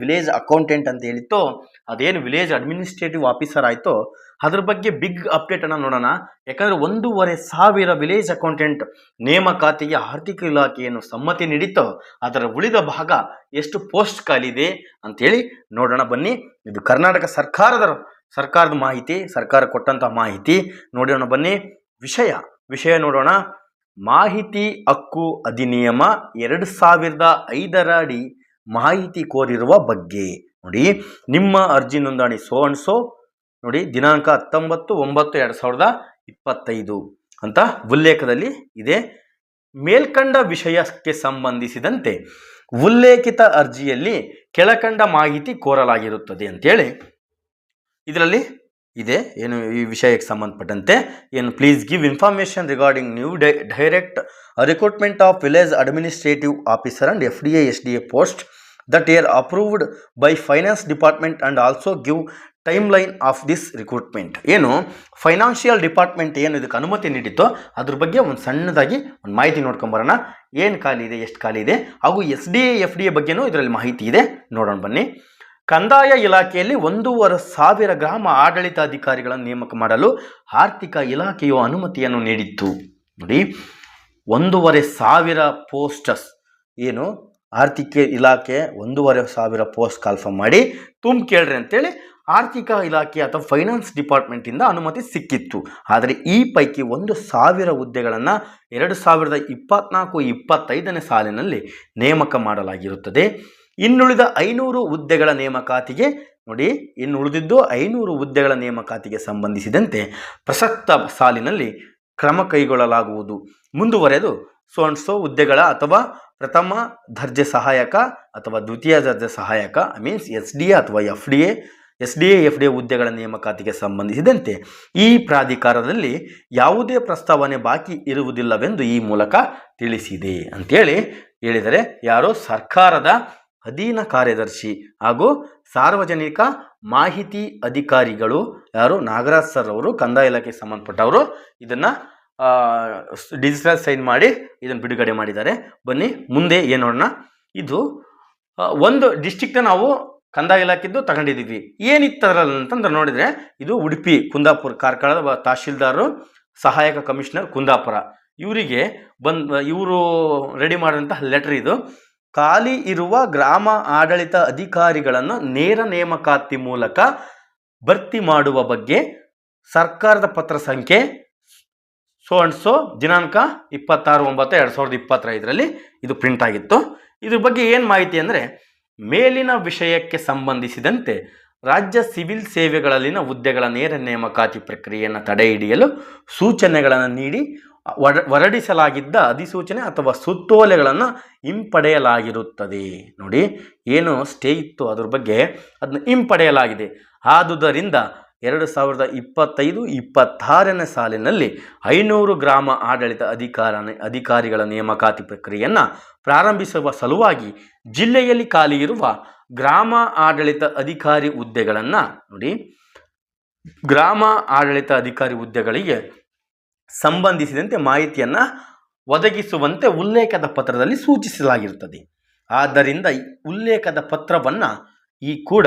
Village accountant ಅಂತ ಹೇಳಿತ್ತು. ಅದೇನು ವಿಲೇಜ್ ಅಡ್ಮಿನಿಸ್ಟ್ರೇಟಿವ್ ಆಫೀಸರ್ ಆಯಿತು, ಅದ್ರ ಬಗ್ಗೆ ಬಿಗ್ ಅಪ್ಡೇಟ್ ಅನ್ನ ನೋಡೋಣ. ಯಾಕಂದ್ರೆ ಒಂದೂವರೆ ಸಾವಿರ ವಿಲೇಜ್ ಅಕೌಂಟೆಂಟ್ ನೇಮಕಾತಿಗೆ ಆರ್ಥಿಕ ಇಲಾಖೆಯನ್ನು ಸಮ್ಮತಿ ನೀಡಿತ್ತು. ಅದರ ಉಳಿದ ಭಾಗ ಎಷ್ಟು ಪೋಸ್ಟ್ ಖಾಲಿದೆ ಅಂತೇಳಿ ನೋಡೋಣ ಬನ್ನಿ. ಇದು ಕರ್ನಾಟಕ ಸರ್ಕಾರದ ಸರ್ಕಾರದ ಮಾಹಿತಿ, ಸರ್ಕಾರ ಕೊಟ್ಟಂತಹ ಮಾಹಿತಿ. ನೋಡೋಣ ಬನ್ನಿ. ವಿಷಯ ವಿಷಯ ನೋಡೋಣ. ಮಾಹಿತಿ ಹಕ್ಕು ಅಧಿನಿಯಮ ಎರಡು ಸಾವಿರದ ಐದರ ಅಡಿ ಮಾಹಿತಿ ಕೋರಿರುವ ಬಗ್ಗೆ. ನೋಡಿ, ನಿಮ್ಮ ಅರ್ಜಿ ನೋಂದಣಿ ಸೋ ಅಂಡ್ ಸೋ ನೋಡಿ, ದಿನಾಂಕ ಹತ್ತೊಂಬತ್ತು ಒಂಬತ್ತು ಎರಡು ಸಾವಿರದ ಇಪ್ಪತ್ತೈದು. ಅಂತ ಉಲ್ಲೇಖದಲ್ಲಿ ಇದೆ. ಮೇಲ್ಕಂಡ ವಿಷಯಕ್ಕೆ ಸಂಬಂಧಿಸಿದಂತೆ ಉಲ್ಲೇಖಿತ ಅರ್ಜಿಯಲ್ಲಿ ಕೆಳಕಂಡ ಮಾಹಿತಿ ಕೋರಲಾಗಿರುತ್ತದೆ ಅಂತೇಳಿ. ಇದರಲ್ಲಿ ಇದೆ. ಏನು ಈ ವಿಷಯಕ್ಕೆ ಸಂಬಂಧಪಟ್ಟಂತೆ ಏನು please give information regarding new direct recruitment of village administrative officer and F D A S D A post that are approved by finance department and also give timeline of this recruitment ಏನು? Financial department ಏನು ಇದಕ್ಕೆ ಅನುಮತಿ ನೀಡಿತ್ತೋ ಅದ್ರ ಬಗ್ಗೆ ಒಂದು ಸಣ್ಣದಾಗಿ ಒಂದು ಮಾಹಿತಿ ನೋಡ್ಕೊಂಬರೋಣ ಏನು ಖಾಲಿ ಇದೆ, ಎಷ್ಟು ಖಾಲಿ ಇದೆ? ಹಾಗೂ S D A F D A ಬಗ್ಗೆನೂ ಇದರಲ್ಲಿ ಮಾಹಿತಿ ಇದೆ. ನೋಡೋಣ ಬನ್ನಿ. ಕಂದಾಯ ಇಲಾಖೆಯಲ್ಲಿ ಒಂದೂವರೆ ಸಾವಿರ ಗ್ರಾಮ ಆಡಳಿತಾಧಿಕಾರಿಗಳನ್ನು ನೇಮಕ ಮಾಡಲು ಆರ್ಥಿಕ ಇಲಾಖೆಯು ಅನುಮತಿಯನ್ನು ನೀಡಿತ್ತು. ನೋಡಿ, ಒಂದೂವರೆ ಸಾವಿರ ಪೋಸ್ಟಸ್ ಏನು? ಆರ್ಥಿಕ ಇಲಾಖೆ ಒಂದೂವರೆ ಸಾವಿರ ಪೋಸ್ಟ್ ಕಾಲ್ಫರ್ಮ್ ಮಾಡಿ ತುಂಬ ಕೇಳ್ರಿ ಅಂತೇಳಿ ಆರ್ಥಿಕ ಇಲಾಖೆ ಅಥವಾ ಫೈನಾನ್ಸ್ ಡಿಪಾರ್ಟ್ಮೆಂಟಿಂದ ಅನುಮತಿ ಸಿಕ್ಕಿತ್ತು. ಆದರೆ ಈ ಪೈಕಿ ಒಂದು ಸಾವಿರ ಹುದ್ದೆಗಳನ್ನು ಎರಡು ಸಾವಿರದ ಇಪ್ಪತ್ನಾಲ್ಕು ಇಪ್ಪತ್ತೈದನೇ ಸಾಲಿನಲ್ಲಿ ನೇಮಕ ಮಾಡಲಾಗಿರುತ್ತದೆ. ಇನ್ನುಳಿದ ಐನೂರು ಹುದ್ದೆಗಳ ನೇಮಕಾತಿಗೆ, ನೋಡಿ ಇನ್ನು ಉಳಿದಿದ್ದು ಐನೂರು ಹುದ್ದೆಗಳ ನೇಮಕಾತಿಗೆ ಸಂಬಂಧಿಸಿದಂತೆ ಪ್ರಸಕ್ತ ಸಾಲಿನಲ್ಲಿ ಕ್ರಮ ಕೈಗೊಳ್ಳಲಾಗುವುದು. ಮುಂದುವರೆದು ಸೊ ಅಂಡ್ ಸೋ ಹುದ್ದೆಗಳ ಅಥವಾ ಪ್ರಥಮ ದರ್ಜೆ ಸಹಾಯಕ ಅಥವಾ ದ್ವಿತೀಯ ದರ್ಜೆ ಸಹಾಯಕ ಮೀನ್ಸ್ ಎಸ್ ಡಿ ಎ ಅಥವಾ F D A, S D A, F D A ಹುದ್ದೆಗಳ ನೇಮಕಾತಿಗೆ ಸಂಬಂಧಿಸಿದಂತೆ ಈ ಪ್ರಾಧಿಕಾರದಲ್ಲಿ ಯಾವುದೇ ಪ್ರಸ್ತಾವನೆ ಬಾಕಿ ಇರುವುದಿಲ್ಲವೆಂದು ಈ ಮೂಲಕ ತಿಳಿಸಿದೆ. ಅಂತೇಳಿ ಹೇಳಿದರೆ, ಯಾರೋ ಸರ್ಕಾರದ ಅಧೀನ ಕಾರ್ಯದರ್ಶಿ ಹಾಗೂ ಸಾರ್ವಜನಿಕ ಮಾಹಿತಿ ಅಧಿಕಾರಿಗಳು ಯಾರು? ನಾಗರಾಜ್ ಸರ್ ಅವರು, ಕಂದಾಯ ಇಲಾಖೆಗೆ ಸಂಬಂಧಪಟ್ಟವರು ಇದನ್ನು ಡಿಜಿಟಲ್ ಸೈನ್ ಮಾಡಿ ಇದನ್ನು ಬಿಡುಗಡೆ ಮಾಡಿದ್ದಾರೆ. ಬನ್ನಿ, ಮುಂದೆ ಏನು ನೋಡೋಣ. ಇದು ಒಂದು ಡಿಸ್ಟಿಕ್ನ ನಾವು ಕಂದಾಯ ಇಲಾಖೆದ್ದು ತಗೊಂಡಿದ್ದೀವಿ. ಏನಿತ್ತು ಅದರಲ್ಲಿ ಅಂತಂದ್ರೆ ನೋಡಿದರೆ ಇದು ಉಡುಪಿ, ಕುಂದಾಪುರ ಕಾರ್ಕಳದ ತಹಶೀಲ್ದಾರರು ಸಹಾಯಕ ಕಮಿಷನರ್ ಕುಂದಾಪುರ. ಇವರಿಗೆ ಬಂದ್, ಇವರು ರೆಡಿ ಮಾಡಿದಂತಹ ಲೆಟರ್ ಇದು. ಖಾಲಿ ಇರುವ ಗ್ರಾಮ ಆಡಳಿತ ಅಧಿಕಾರಿಗಳನ್ನು ನೇರ ನೇಮಕಾತಿ ಮೂಲಕ ಭರ್ತಿ ಮಾಡುವ ಬಗ್ಗೆ ಸರ್ಕಾರದ ಪತ್ರ ಸಂಖ್ಯೆ ಸೊ ಅಂಡ್ ಸೊ ದಿನಾಂಕ ಇಪ್ಪತ್ತಾರು, ಒಂಬತ್ತು, ಎರಡು ಸಾವಿರದ ಇಪ್ಪತ್ತೈದರಲ್ಲಿ ಇದು ಪ್ರಿಂಟ್ ಆಗಿತ್ತು. ಇದ್ರ ಬಗ್ಗೆ ಏನು ಮಾಹಿತಿ ಅಂದರೆ ಮೇಲಿನ ವಿಷಯಕ್ಕೆ ಸಂಬಂಧಿಸಿದಂತೆ ರಾಜ್ಯ ಸಿವಿಲ್ ಸೇವೆಗಳಲ್ಲಿನ ಹುದ್ದೆಗಳ ನೇರ ನೇಮಕಾತಿ ಪ್ರಕ್ರಿಯೆಯನ್ನು ತಡೆ ಹಿಡಿಯಲು ಸೂಚನೆಗಳನ್ನು ನೀಡಿ ಹೊರಡಿಸಲಾಗಿದ್ದ ಅಧಿಸೂಚನೆ ಅಥವಾ ಸುತ್ತೋಲೆಗಳನ್ನು ಹಿಂಪಡೆಯಲಾಗಿರುತ್ತದೆ. ನೋಡಿ, ಏನು ಸ್ಟೇ ಇತ್ತು ಅದ್ರ ಬಗ್ಗೆ ಅದನ್ನ ಹಿಂಪಡೆಯಲಾಗಿದೆ. ಆದುದರಿಂದ ಎರಡು ಸಾವಿರದ ಇಪ್ಪತ್ತೈದು, ಇಪ್ಪತ್ತಾರನೇ ಸಾಲಿನಲ್ಲಿ ಐನೂರು ಗ್ರಾಮ ಆಡಳಿತ ಅಧಿಕಾರ ಅಧಿಕಾರಿಗಳ ನೇಮಕಾತಿ ಪ್ರಕ್ರಿಯೆಯನ್ನು ಪ್ರಾರಂಭಿಸುವ ಸಲುವಾಗಿ ಜಿಲ್ಲೆಯಲ್ಲಿ ಖಾಲಿ ಇರುವ ಗ್ರಾಮ ಆಡಳಿತ ಅಧಿಕಾರಿ ಹುದ್ದೆಗಳನ್ನು ನೋಡಿ, ಗ್ರಾಮ ಆಡಳಿತ ಅಧಿಕಾರಿ ಹುದ್ದೆಗಳಿಗೆ ಸಂಬಂಧಿಸಿದಂತೆ ಮಾಹಿತಿಯನ್ನು ಒದಗಿಸುವಂತೆ ಉಲ್ಲೇಖದ ಪತ್ರದಲ್ಲಿ ಸೂಚಿಸಲಾಗಿರುತ್ತದೆ. ಆದ್ದರಿಂದ ಉಲ್ಲೇಖದ ಪತ್ರವನ್ನು ಈ ಕೂಡ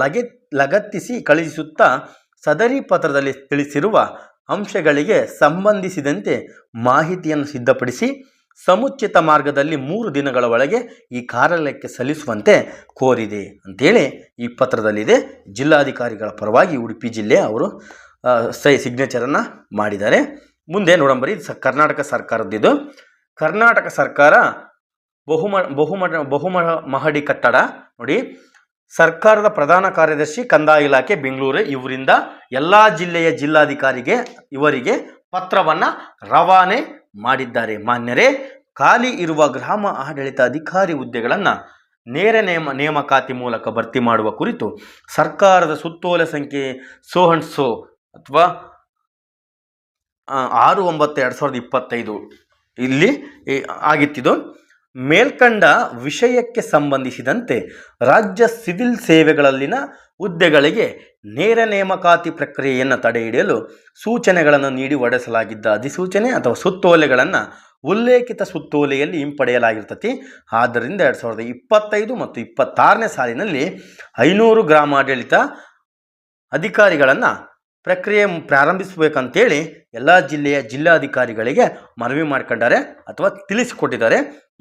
ಲಗೆ, ಲಗತ್ತಿಸಿ ಕಳುಹಿಸುತ್ತಾ ಸದರಿ ಪತ್ರದಲ್ಲಿ ತಿಳಿಸಿರುವ ಅಂಶಗಳಿಗೆ ಸಂಬಂಧಿಸಿದಂತೆ ಮಾಹಿತಿಯನ್ನು ಸಿದ್ಧಪಡಿಸಿ ಸಮುಚಿತ ಮಾರ್ಗದಲ್ಲಿ ಮೂರು ದಿನಗಳ ಒಳಗೆ ಈ ಕಾರ್ಯಾಲಯಕ್ಕೆ ಸಲ್ಲಿಸುವಂತೆ ಕೋರಿದೆ. ಅಂತೇಳಿ ಈ ಪತ್ರದಲ್ಲಿದೆ. ಜಿಲ್ಲಾಧಿಕಾರಿಗಳ ಪರವಾಗಿ ಉಡುಪಿ ಜಿಲ್ಲೆ ಅವರು ಸೈ, ಸಿಗ್ನೇಚರನ್ನು ಮಾಡಿದ್ದಾರೆ. ಮುಂದೆ ನೋಡಂಬರಿ ಸ ಕರ್ನಾಟಕ ಸರ್ಕಾರದ್ದಿದು ಕರ್ನಾಟಕ ಸರ್ಕಾರ ಬಹುಮ ಬಹುಮ ಬಹುಮ ಮಹಡಿ ಕಟ್ಟಡ ನೋಡಿ. ಸರ್ಕಾರದ ಪ್ರಧಾನ ಕಾರ್ಯದರ್ಶಿ ಕಂದಾಯ ಇಲಾಖೆ ಬೆಂಗಳೂರು. ಇವರಿಂದ ಎಲ್ಲ ಜಿಲ್ಲೆಯ ಜಿಲ್ಲಾಧಿಕಾರಿಗೆ, ಇವರಿಗೆ ಪತ್ರವನ್ನು ರವಾನೆ ಮಾಡಿದ್ದಾರೆ. ಮಾನ್ಯರೇ, ಖಾಲಿ ಇರುವ ಗ್ರಾಮ ಆಡಳಿತ ಅಧಿಕಾರಿ ಹುದ್ದೆಗಳನ್ನು ನೇರ ನೇಮ, ನೇಮಕಾತಿ ಮೂಲಕ ಭರ್ತಿ ಮಾಡುವ ಕುರಿತು ಸರ್ಕಾರದ ಸುತ್ತೋಲೆ ಸಂಖ್ಯೆ ಸೋ ಸೋ ಅಥವಾ ಆರು, ಒಂಬತ್ತು, ಎರಡು ಸಾವಿರದ ಇಪ್ಪತ್ತೈದು ಇಲ್ಲಿ ಆಗಿತ್ತಿದು. ಮೇಲ್ಕಂಡ ವಿಷಯಕ್ಕೆ ಸಂಬಂಧಿಸಿದಂತೆ ರಾಜ್ಯ ಸಿವಿಲ್ ಸೇವೆಗಳಲ್ಲಿನ ಹುದ್ದೆಗಳಿಗೆ ನೇರ ನೇಮಕಾತಿ ಪ್ರಕ್ರಿಯೆಯನ್ನು ತಡೆಹಿಡಿಯಲು ಸೂಚನೆಗಳನ್ನು ನೀಡಿ ಹೊರಡಿಸಲಾಗಿದ್ದ ಅಧಿಸೂಚನೆ ಅಥವಾ ಸುತ್ತೋಲೆಗಳನ್ನು ಉಲ್ಲೇಖಿತ ಸುತ್ತೋಲೆಯಲ್ಲಿ ಹಿಂಪಡೆಯಲಾಗಿರ್ತತಿ. ಆದ್ದರಿಂದ ಎರಡು ಸಾವಿರದ ಇಪ್ಪತ್ತೈದು ಮತ್ತು ಇಪ್ಪತ್ತಾರನೇ ಸಾಲಿನಲ್ಲಿ ಐನೂರು ಗ್ರಾಮಾಡಳಿತ ಅಧಿಕಾರಿಗಳನ್ನು ಪ್ರಕ್ರಿಯೆ ಪ್ರಾರಂಭಿಸಬೇಕಂತೇಳಿ ಎಲ್ಲ ಜಿಲ್ಲೆಯ ಜಿಲ್ಲಾಧಿಕಾರಿಗಳಿಗೆ ಮನವಿ ಮಾಡ್ಕೊಂಡಾರೆ ಅಥವಾ ತಿಳಿಸಿಕೊಟ್ಟಿದ್ದಾರೆ.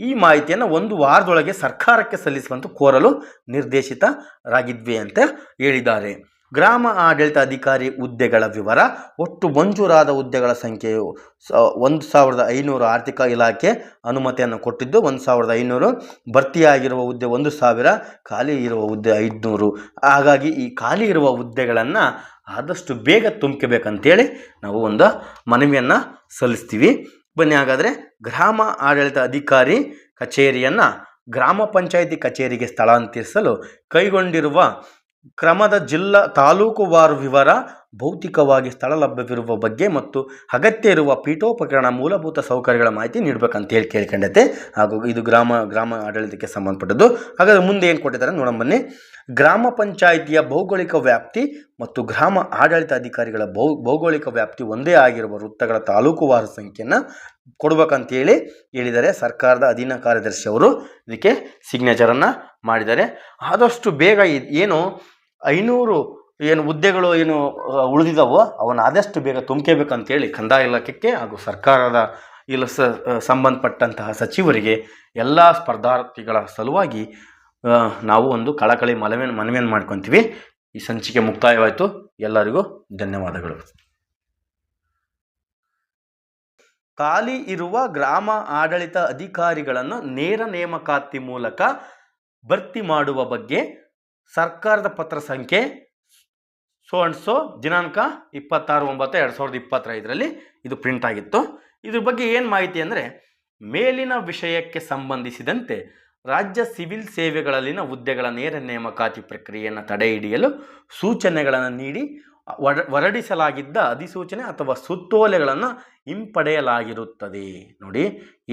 ಈ ಮಾಹಿತಿಯನ್ನು ಒಂದು ವಾರದೊಳಗೆ ಸರ್ಕಾರಕ್ಕೆ ಸಲ್ಲಿಸುವಂತ ಕೋರಲು ನಿರ್ದೇಶಿತರಾಗಿದ್ವಿ ಅಂತ ಹೇಳಿದ್ದಾರೆ. ಗ್ರಾಮ ಆಡಳಿತ ಅಧಿಕಾರಿ ಹುದ್ದೆಗಳ ವಿವರ, ಒಟ್ಟು ಮಂಜೂರಾದ ಹುದ್ದೆಗಳ ಸಂಖ್ಯೆಯು ಒಂದು ಸಾವಿರದ ಐನೂರು ಆರ್ಥಿಕ ಇಲಾಖೆ ಅನುಮತಿಯನ್ನು ಕೊಟ್ಟಿದ್ದು, ಒಂದು ಸಾವಿರದ ಐನೂರು ಭರ್ತಿಯಾಗಿರುವ ಹುದ್ದೆ ಒಂದು ಸಾವಿರ, ಖಾಲಿ ಇರುವ ಹುದ್ದೆ ಐದುನೂರು. ಹಾಗಾಗಿ ಈ ಖಾಲಿ ಇರುವ ಹುದ್ದೆಗಳನ್ನು ಆದಷ್ಟು ಬೇಗ ತುಂಬ್ಕೋಬೇಕಂತೇಳಿ ನಾವು ಒಂದು ಮನವಿಯನ್ನು ಸಲ್ಲಿಸ್ತೀವಿ. ಬನ್ನಿ ಹಾಗಾದರೆ ಗ್ರಾಮ ಆಡಳಿತ ಅಧಿಕಾರಿ ಕಚೇರಿಯನ್ನು ಗ್ರಾಮ ಪಂಚಾಯಿತಿ ಕಚೇರಿಗೆ ಸ್ಥಳಾಂತರಿಸಲು ಕೈಗೊಂಡಿರುವ ಕ್ರಮದ ಜಿಲ್ಲಾ ತಾಲೂಕುವಾರು ವಿವರ ಭೌತಿಕವಾಗಿ ಸ್ಥಳ ಲಭ್ಯವಿರುವ ಬಗ್ಗೆ ಮತ್ತು ಅಗತ್ಯ ಇರುವ ಪೀಠೋಪಕರಣ ಮೂಲಭೂತ ಸೌಕರ್ಯಗಳ ಮಾಹಿತಿ ನೀಡಬೇಕಂತ ಹೇಳಿ ಕೇಳ್ಕೊಂಡೈತೆ. ಹಾಗೂ ಇದು ಗ್ರಾಮ ಗ್ರಾಮ ಆಡಳಿತಕ್ಕೆ ಸಂಬಂಧಪಟ್ಟದ್ದು. ಹಾಗಾದರೆ ಮುಂದೆ ಏನು ಕೊಟ್ಟಿದ್ದಾರೆ ನೋಡೋಣ ಬನ್ನಿ. ಗ್ರಾಮ ಪಂಚಾಯಿತಿಯ ಭೌಗೋಳಿಕ ವ್ಯಾಪ್ತಿ ಮತ್ತು ಗ್ರಾಮ ಆಡಳಿತ ಅಧಿಕಾರಿಗಳ ಭೌ, ಭೌಗೋಳಿಕ ವ್ಯಾಪ್ತಿ ಒಂದೇ ಆಗಿರುವ ವೃತ್ತಗಳ ತಾಲೂಕುವಾರು ಸಂಖ್ಯೆಯನ್ನು ಕೊಡ್ಬೇಕಂತೇಳಿ ಹೇಳಿದರೆ ಸರ್ಕಾರದ ಅಧೀನ ಕಾರ್ಯದರ್ಶಿ ಅವರು ಇದಕ್ಕೆ ಸಿಗ್ನೇಚರನ್ನು ಮಾಡಿದ್ದಾರೆ. ಆದಷ್ಟು ಬೇಗ ಏನು ಐನೂರು ಏನು ಹುದ್ದೆಗಳು ಏನು ಉಳಿದಿದಾವೋ ಉಳಿದಿದ್ದಾವೋ ಅವನ್ನ ಆದಷ್ಟು ಬೇಗ ತುಂಬ್ಕೋಬೇಕಂತೇಳಿ ಕಂದಾಯ ಇಲಾಖೆಗೆ ಹಾಗೂ ಸರ್ಕಾರದ ಇಲ್ಲ ಸ ಸಂಬಂಧಪಟ್ಟಂತಹ ಸಚಿವರಿಗೆ ಎಲ್ಲ ಸ್ಪರ್ಧಾರ್ಥಿಗಳ ಸಲುವಾಗಿ ನಾವು ಒಂದು ಕಳಕಳಿ ಮನವಿಯನ್ನು ಮನವಿಯನ್ನು ಮಾಡ್ಕೊತೀವಿ. ಈ ಸಂಚಿಕೆ ಮುಕ್ತಾಯವಾಯಿತು. ಎಲ್ಲರಿಗೂ ಧನ್ಯವಾದಗಳು. ಖಾಲಿ ಇರುವ ಗ್ರಾಮ ಆಡಳಿತ ಅಧಿಕಾರಿಗಳನ್ನು ನೇರ ನೇಮಕಾತಿ ಮೂಲಕ ಭರ್ತಿ ಮಾಡುವ ಬಗ್ಗೆ ಸರ್ಕಾರದ ಪತ್ರ ಸಂಖ್ಯೆ ಸೋ ಅಂಡ್ ಸೊ ದಿನಾಂಕ ಇಪ್ಪತ್ತಾರು ಒಂಬತ್ತು ಎರಡು ಸಾವಿರದ ಇಪ್ಪತ್ತೈದರಲ್ಲಿ ಇದು ಪ್ರಿಂಟ್ ಆಗಿತ್ತು. ಇದ್ರ ಬಗ್ಗೆ ಏನು ಮಾಹಿತಿ ಅಂದರೆ, ಮೇಲಿನ ವಿಷಯಕ್ಕೆ ಸಂಬಂಧಿಸಿದಂತೆ ರಾಜ್ಯ ಸಿವಿಲ್ ಸೇವೆಗಳಲ್ಲಿನ ಹುದ್ದೆಗಳ ನೇರ ನೇಮಕಾತಿ ಪ್ರಕ್ರಿಯೆಯನ್ನು ತಡೆಹಿಡಿಯಲು ಸೂಚನೆಗಳನ್ನು ನೀಡಿ ಹೊರ ಹೊರಡಿಸಲಾಗಿದ್ದ ಅಧಿಸೂಚನೆ ಅಥವಾ ಸುತ್ತೋಲೆಗಳನ್ನು ಹಿಂಪಡೆಯಲಾಗಿರುತ್ತದೆ. ನೋಡಿ,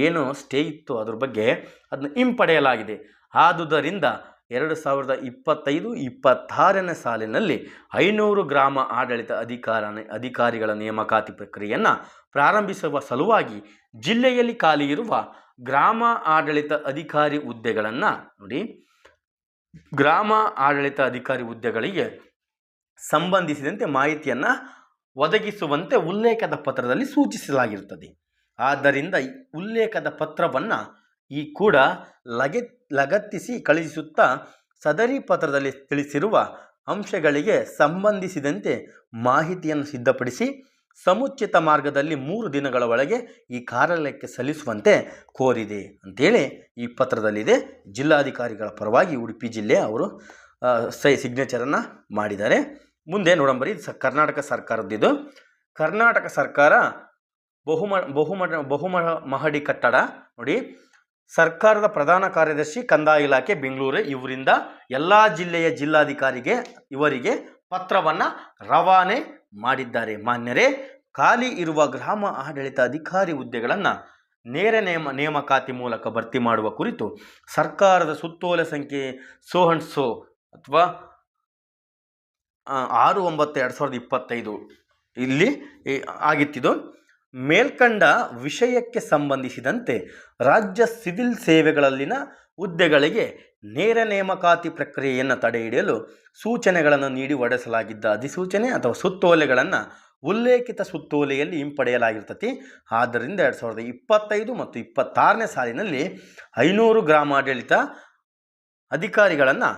ಏನು ಸ್ಟೇ ಇತ್ತು ಅದ್ರ ಬಗ್ಗೆ ಅದನ್ನ ಹಿಂಪಡೆಯಲಾಗಿದೆ. ಆದುದರಿಂದ ಎರಡು ಸಾವಿರದ ಇಪ್ಪತ್ತೈದು, ಇಪ್ಪತ್ತಾರನೇ ಸಾಲಿನಲ್ಲಿ ಐನೂರು ಗ್ರಾಮ ಆಡಳಿತ ಅಧಿಕಾರ ಅಧಿಕಾರಿಗಳ ನೇಮಕಾತಿ ಪ್ರಕ್ರಿಯೆಯನ್ನು ಪ್ರಾರಂಭಿಸುವ ಸಲುವಾಗಿ ಜಿಲ್ಲೆಯಲ್ಲಿ ಖಾಲಿ ಇರುವ ಗ್ರಾಮ ಆಡಳಿತ ಅಧಿಕಾರಿ ಹುದ್ದೆಗಳನ್ನು ನೋಡಿ, ಗ್ರಾಮ ಆಡಳಿತ ಅಧಿಕಾರಿ ಹುದ್ದೆಗಳಿಗೆ ಸಂಬಂಧಿಸಿದಂತೆ ಮಾಹಿತಿಯನ್ನು ಒದಗಿಸುವಂತೆ ಉಲ್ಲೇಖದ ಪತ್ರದಲ್ಲಿ ಸೂಚಿಸಲಾಗಿರುತ್ತದೆ. ಆದ್ದರಿಂದ ಉಲ್ಲೇಖದ ಪತ್ರವನ್ನು ಈ ಕೂಡ ಲಗೆ ಲಗತ್ತಿಸಿ ಕಳುಹಿಸುತ್ತಾ ಸದರಿ ಪತ್ರದಲ್ಲಿ ತಿಳಿಸಿರುವ ಅಂಶಗಳಿಗೆ ಸಂಬಂಧಿಸಿದಂತೆ ಮಾಹಿತಿಯನ್ನು ಸಿದ್ಧಪಡಿಸಿ ಸಮುಚಿತ ಮಾರ್ಗದಲ್ಲಿ ಮೂರು ದಿನಗಳ ಒಳಗೆ ಈ ಕಾರ್ಯಾಲಯಕ್ಕೆ ಸಲ್ಲಿಸುವಂತೆ ಕೋರಿದೆ ಅಂತೇಳಿ ಈ ಪತ್ರದಲ್ಲಿದೆ. ಜಿಲ್ಲಾಧಿಕಾರಿಗಳ ಪರವಾಗಿ ಉಡುಪಿ ಜಿಲ್ಲೆ ಅವರು ಸೈ ಸಿಗ್ನೇಚರನ್ನು ಮಾಡಿದ್ದಾರೆ. ಮುಂದೆ ನೋಡಂಬರಿ ಸ, ಕರ್ನಾಟಕ ಸರ್ಕಾರದ್ದಿದು. ಕರ್ನಾಟಕ ಸರ್ಕಾರ ಬಹುಮ ಬಹುಮ ಬಹುಮ ಮಹಡಿ ಕಟ್ಟಡ ನೋಡಿ. ಸರ್ಕಾರದ ಪ್ರಧಾನ ಕಾರ್ಯದರ್ಶಿ ಕಂದಾಯ ಇಲಾಖೆ ಬೆಂಗಳೂರು. ಇವರಿಂದ ಎಲ್ಲ ಜಿಲ್ಲೆಯ ಜಿಲ್ಲಾಧಿಕಾರಿಗೆ, ಇವರಿಗೆ ಪತ್ರವನ್ನು ರವಾನೆ ಮಾಡಿದ್ದಾರೆ. ಮಾನ್ಯರೇ, ಖಾಲಿ ಇರುವ ಗ್ರಾಮ ಆಡಳಿತ ಅಧಿಕಾರಿ ಹುದ್ದೆಗಳನ್ನು ನೇರ ನೇಮ, ನೇಮಕಾತಿ ಮೂಲಕ ಭರ್ತಿ ಮಾಡುವ ಕುರಿತು ಸರ್ಕಾರದ ಸುತ್ತೋಲೆ ಸಂಖ್ಯೆ ಸೋ ಅಂಡ್ ಸೋ ಅಥವಾ ಆರು ಒಂಬತ್ತು ಎರಡು ಸಾವಿರದ ಇಪ್ಪತ್ತೈದು ಇಲ್ಲಿ ಆಗಿತ್ತಿದು. ಮೇಲ್ಕಂಡ ವಿಷಯಕ್ಕೆ ಸಂಬಂಧಿಸಿದಂತೆ ರಾಜ್ಯ ಸಿವಿಲ್ ಸೇವೆಗಳಲ್ಲಿನ ಹುದ್ದೆಗಳಿಗೆ ನೇರ ನೇಮಕಾತಿ ಪ್ರಕ್ರಿಯೆಯನ್ನು ತಡೆಹಿಡಿಯಲು ಸೂಚನೆಗಳನ್ನು ನೀಡಿ ಹೊಡೆಸಲಾಗಿದ್ದ ಅಧಿಸೂಚನೆ ಅಥವಾ ಸುತ್ತೋಲೆಗಳನ್ನು ಉಲ್ಲೇಖಿತ ಸುತ್ತೋಲೆಯಲ್ಲಿ ಹಿಂಪಡೆಯಲಾಗಿರ್ತತಿ. ಆದ್ದರಿಂದ ಎರಡು ಸಾವಿರದ ಇಪ್ಪತ್ತೈದು ಮತ್ತು ಇಪ್ಪತ್ತಾರನೇ ಸಾಲಿನಲ್ಲಿ ಐನೂರು ಗ್ರಾಮಾಡಳಿತ ಅಧಿಕಾರಿಗಳನ್ನು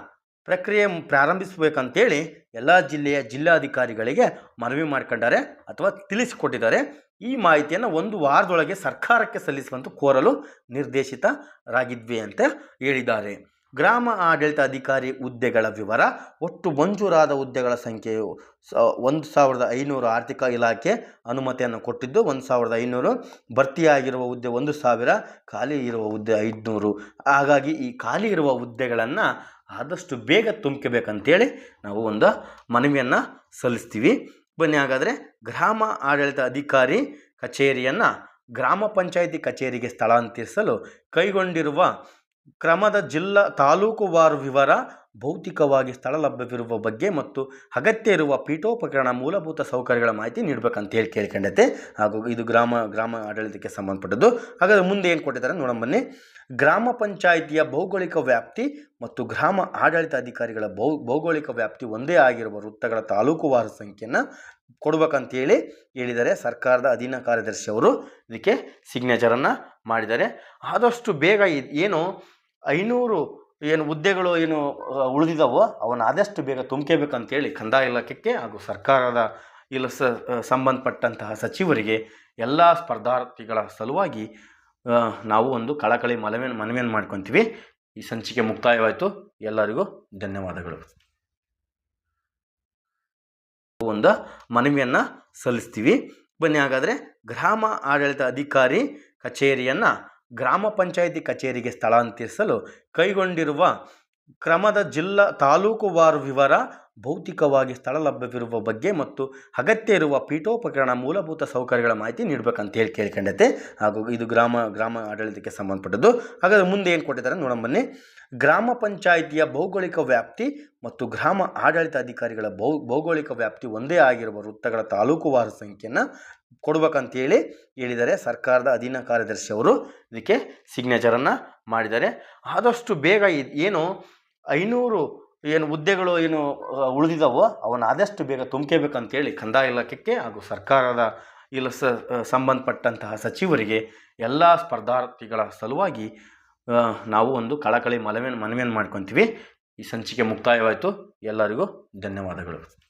ಪ್ರಕ್ರಿಯೆ ಪ್ರಾರಂಭಿಸಬೇಕಂತೇಳಿ ಎಲ್ಲ ಜಿಲ್ಲೆಯ ಜಿಲ್ಲಾಧಿಕಾರಿಗಳಿಗೆ ಮನವಿ ಮಾಡ್ಕೊಂಡಾರೆ ಅಥವಾ ತಿಳಿಸಿಕೊಟ್ಟಿದ್ದಾರೆ. ಈ ಮಾಹಿತಿಯನ್ನು ಒಂದು ವಾರದೊಳಗೆ ಸರ್ಕಾರಕ್ಕೆ ಸಲ್ಲಿಸುವಂತೆ ಕೋರಲು ನಿರ್ದೇಶಿತರಾಗಿದ್ವಿ ಅಂತ ಹೇಳಿದ್ದಾರೆ. ಗ್ರಾಮ ಆಡಳಿತ ಅಧಿಕಾರಿ ಹುದ್ದೆಗಳ ವಿವರ, ಒಟ್ಟು ಮಂಜೂರಾದ ಹುದ್ದೆಗಳ ಸಂಖ್ಯೆಯು ಒಂದು ಸಾವಿರದ ಐನೂರು ಆರ್ಥಿಕ ಇಲಾಖೆ ಅನುಮತಿಯನ್ನು ಕೊಟ್ಟಿದ್ದು, ಒಂದು ಸಾವಿರದ ಐನೂರು ಭರ್ತಿಯಾಗಿರುವ ಹುದ್ದೆ ಒಂದು ಸಾವಿರ, ಖಾಲಿ ಇರುವ ಹುದ್ದೆ ಐದುನೂರು. ಹಾಗಾಗಿ ಈ ಖಾಲಿ ಇರುವ ಹುದ್ದೆಗಳನ್ನು ಆದಷ್ಟು ಬೇಗ ತುಂಬಿಕೆಬೇಕಂತೇಳಿ ನಾವು ಒಂದು ಮನವಿಯನ್ನು ಸಲ್ಲಿಸ್ತೀವಿ. ಬನ್ನಿ ಹಾಗಾದರೆ ಗ್ರಾಮ ಆಡಳಿತ ಅಧಿಕಾರಿ ಕಚೇರಿಯನ್ನು ಗ್ರಾಮ ಪಂಚಾಯಿತಿ ಕಚೇರಿಗೆ ಸ್ಥಳಾಂತರಿಸಲು ಕೈಗೊಂಡಿರುವ ಕ್ರಮದ ಜಿಲ್ಲಾ ತಾಲೂಕುವಾರು ವಿವರ ಭೌತಿಕವಾಗಿ ಸ್ಥಳ ಲಭ್ಯವಿರುವ ಬಗ್ಗೆ ಮತ್ತು ಅಗತ್ಯ ಇರುವ ಪೀಠೋಪಕರಣ ಮೂಲಭೂತ ಸೌಕರ್ಯಗಳ ಮಾಹಿತಿ ನೀಡಬೇಕಂತ ಹೇಳಿ ಕೇಳ್ಕೊಂಡೈತೆ. ಹಾಗೂ ಇದು ಗ್ರಾಮ ಗ್ರಾಮ ಆಡಳಿತಕ್ಕೆ ಸಂಬಂಧಪಟ್ಟದ್ದು. ಹಾಗಾದರೆ ಮುಂದೆ ಏನು ಕೊಟ್ಟಿದ್ದಾರೆ ನೋಡೋಣ ಬನ್ನಿ. ಗ್ರಾಮ ಪಂಚಾಯಿತಿಯ ಭೌಗೋಳಿಕ ವ್ಯಾಪ್ತಿ ಮತ್ತು ಗ್ರಾಮ ಆಡಳಿತ ಅಧಿಕಾರಿಗಳ ಭೌ, ಭೌಗೋಳಿಕ ವ್ಯಾಪ್ತಿ ಒಂದೇ ಆಗಿರುವ ವೃತ್ತಗಳ ತಾಲೂಕುವಾರು ಸಂಖ್ಯೆಯನ್ನು ಕೊಡ್ಬೇಕಂತೇಳಿ ಹೇಳಿದ್ದಾರೆ. ಸರ್ಕಾರದ ಅಧೀನ ಕಾರ್ಯದರ್ಶಿ ಅವರು ಇದಕ್ಕೆ ಸಿಗ್ನೇಚರನ್ನು ಮಾಡಿದ್ದಾರೆ. ಆದಷ್ಟು ಬೇಗ ಏನು ಐನೂರು ಏನು ಹುದ್ದೆಗಳು ಏನು ಉಳಿದಿದ್ದಾವೋ ಅವನ್ನ ಆದಷ್ಟು ಬೇಗ ತುಂಬ್ಕೋಬೇಕಂತೇಳಿ ಕಂದಾಯ ಇಲಾಖೆಗೆ ಹಾಗೂ ಸರ್ಕಾರದ ಇಲ್ಲ ಸಂಬಂಧಪಟ್ಟಂತಹ ಸಚಿವರಿಗೆ ಎಲ್ಲ ಸ್ಪರ್ಧಾರ್ಥಿಗಳ ಸಲುವಾಗಿ ನಾವು ಒಂದು ಕಳಕಳಿ ಮನವಿಯನ್ನು ಮನವಿಯನ್ನು ಮಾಡ್ಕೊತೀವಿ. ಈ ಸಂಚಿಕೆ ಮುಕ್ತಾಯವಾಯಿತು. ಎಲ್ಲರಿಗೂ ಧನ್ಯವಾದಗಳು. ಒಂದು ಮನವಿಯನ್ನು ಸಲ್ಲಿಸ್ತೀವಿ. ಬನ್ನಿ ಹಾಗಾದರೆ ಗ್ರಾಮ ಆಡಳಿತ ಅಧಿಕಾರಿ ಕಚೇರಿಯನ್ನು ಗ್ರಾಮ ಪಂಚಾಯಿತಿ ಕಚೇರಿಗೆ ಸ್ಥಳಾಂತರಿಸಲು ಕೈಗೊಂಡಿರುವ ಕ್ರಮದ ಜಿಲ್ಲಾ ತಾಲೂಕುವಾರು ವಿವರ, ಭೌತಿಕವಾಗಿ ಸ್ಥಳ ಲಭ್ಯವಿರುವ ಬಗ್ಗೆ ಮತ್ತು ಅಗತ್ಯ ಇರುವ ಪೀಠೋಪಕರಣ ಮೂಲಭೂತ ಸೌಕರ್ಯಗಳ ಮಾಹಿತಿ ನೀಡಬೇಕಂತ ಹೇಳಿ ಕೇಳ್ಕೊಂಡೈತೆ. ಹಾಗೂ ಇದು ಗ್ರಾಮ ಗ್ರಾಮ ಆಡಳಿತಕ್ಕೆ ಸಂಬಂಧಪಟ್ಟದ್ದು. ಹಾಗಾದರೆ ಮುಂದೆ ಏನು ಕೊಟ್ಟಿದ್ದಾರೆ ನೋಡೋಣ ಬನ್ನಿ. ಗ್ರಾಮ ಪಂಚಾಯಿತಿಯ ಭೌಗೋಳಿಕ ವ್ಯಾಪ್ತಿ ಮತ್ತು ಗ್ರಾಮ ಆಡಳಿತ ಅಧಿಕಾರಿಗಳ ಭೌ, ಭೌಗೋಳಿಕ ವ್ಯಾಪ್ತಿ ಒಂದೇ ಆಗಿರುವ ವೃತ್ತಗಳ ತಾಲೂಕುವಾರು ಸಂಖ್ಯೆಯನ್ನು ಕೊಡ್ಬೇಕಂತೇಳಿ ಹೇಳಿದ್ದಾರೆ ಸರ್ಕಾರದ ಅಧೀನ ಕಾರ್ಯದರ್ಶಿ ಅವರು ಇದಕ್ಕೆ ಸಿಗ್ನೇಚರನ್ನು ಮಾಡಿದ್ದಾರೆ. ಆದಷ್ಟು ಬೇಗ ಏನು ಐನೂರು ಏನು ಹುದ್ದೆಗಳು ಏನು ಉಳಿದಿದ್ದಾವೋ ಅವನ್ನ ಆದಷ್ಟು ಬೇಗ ತುಂಬ್ಕೋಬೇಕಂತೇಳಿ ಕಂದಾಯ ಇಲಾಖೆಗೆ ಹಾಗೂ ಸರ್ಕಾರದ ಇಲ್ಲ ಸ ಸಂಬಂಧಪಟ್ಟಂತಹ ಸಚಿವರಿಗೆ ಎಲ್ಲ ಸ್ಪರ್ಧಾರ್ಥಿಗಳ ಸಲುವಾಗಿ ನಾವು ಒಂದು ಕಳಕಳಿ ಮನವಿಯನ್ನು ಮನವಿಯನ್ನು ಮಾಡ್ಕೊತೀವಿ. ಈ ಸಂಚಿಕೆ ಮುಕ್ತಾಯವಾಯಿತು. ಎಲ್ಲರಿಗೂ ಧನ್ಯವಾದಗಳು.